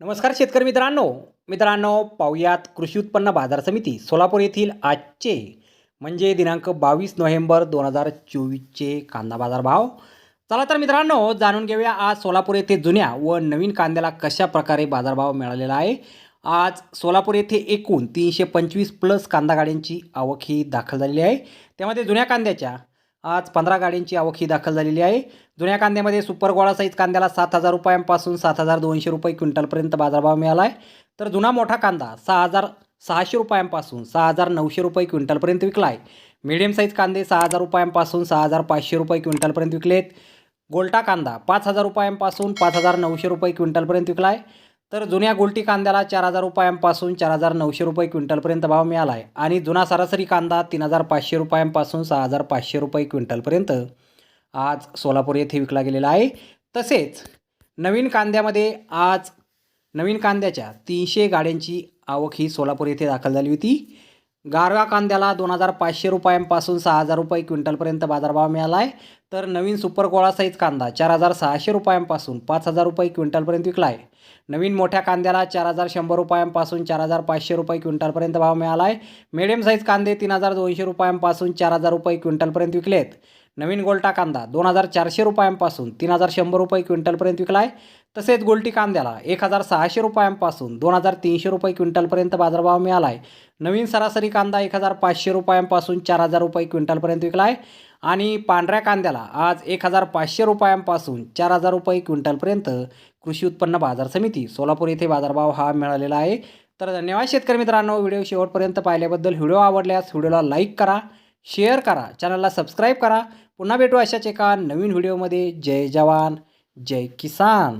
नमस्कार शेतकरी मित्रांनो. मित्रांनो पाहुयात कृषी उत्पन्न बाजार समिती सोलापूर येथील आजचे म्हणजे दिनांक बावीस नोव्हेंबर दोन हजार चोवीसचे कांदा बाजार भाव चला तर मित्रांनो जाणून घेऊया आज सोलापूर येथे जुन्या व नवीन कांद्याला कशा प्रकारे बाजारभाव मिळालेला आहे. आज सोलापूर येथे एकूण तीनशे पंचवीस प्लस कांदा गाड्यांची आवक ही दाखल झालेली आहे. त्यामध्ये जुन्या कांद्याच्या आज पंधरा गाड्यांची आवक ही दाखल झालेली आहे. जुन्या कांद्यामध्ये सुपर गोळा साईज कांद्याला सात हजार रुपयांपासून सात हजार दोनशे रुपये क्विंटलपर्यंत बाजारभाव मिळाला आहे. तर जुना मोठा कांदा सहा हजार सहाशे रुपयांपासून सहा हजार नऊशे रुपये क्विंटलपर्यंत विकला आहे. मिडियम साईज कांदे सहा हजार रुपयांपासून सहा हजार पाचशे रुपये क्विंटलपर्यंत विकलेत. गोल्टा कांदा पाच हजार रुपयांपासून पाच हजार नऊशे रुपये क्विंटलपर्यंत विकला आहे. तर जुन्या गोल्टी कांद्याला चार हजार रुपयांपासून चार हजार नऊशे रुपये क्विंटलपर्यंत भाव मिळाला आहे आणि जुना सरासरी कांदा तीन हजार पाचशे रुपयांपासून सहा हजार पाचशे रुपये क्विंटलपर्यंत आज सोलापूर येथे विकला गेलेला आहे. तसेच नवीन कांद्यामध्ये आज नवीन कांद्याच्या तीनशे गाड्यांची आवक ही सोलापूर येथे दाखल झाली होती. गारवा कांद्याला दोन हजार पाचशे रुपयांपासून सहा हजार रुपये क्विंटलपर्यंत बाजारभाव मिळाला आहे तर नवीन सुपर गोळा साईज कांदा चार हजार सहाशे रुपयांपासून पाच हजार रुपये क्विंटलपर्यंत विकला आहे नवीन मोठ्या कांद्याला चार हजार शंभर रुपयांपासून चार हजार पाचशे रुपये क्विंटलपर्यंत भाव मिळाला आहे मिडियम साईज कांदे तीन हजार दोनशे रुपयांपासून चार हजार रुपये क्विंटलपर्यंत विकलेत. नवीन गोल्टा कांदा दोन हजार चारशे रुपयांपासून तीन हजार शंभर रुपये क्विंटलपर्यंत विकला आहे तसेच गोल्टी कांद्याला एक हजार सहाशे रुपयांपासून दोन हजार तीनशे रुपये क्विंटलपर्यंत बाजारभाव मिळाला आहे नवीन सरासरी कांदा एक हजार पाचशे रुपयांपासून चार हजार रुपये क्विंटलपर्यंत विकला आहे आणि पांढऱ्या कांद्याला आज एक हजार पाचशे रुपयांपासून चार हजार रुपये क्विंटलपर्यंत कृषी उत्पन्न बाजार समिती सोलापूर येथे बाजारभाव हा मिळालेला आहे. तर धन्यवाद शेतकरी मित्रांनो व्हिडिओ शेवटपर्यंत पाहिल्याबद्दल व्हिडिओ आवडल्यास व्हिडिओला लाईक करा शेअर करा चॅनलला सबस्क्राईब करा. पुन्हा भेटू अशाच एका नवीन व्हिडिओमध्ये. जय जवान जय किसान.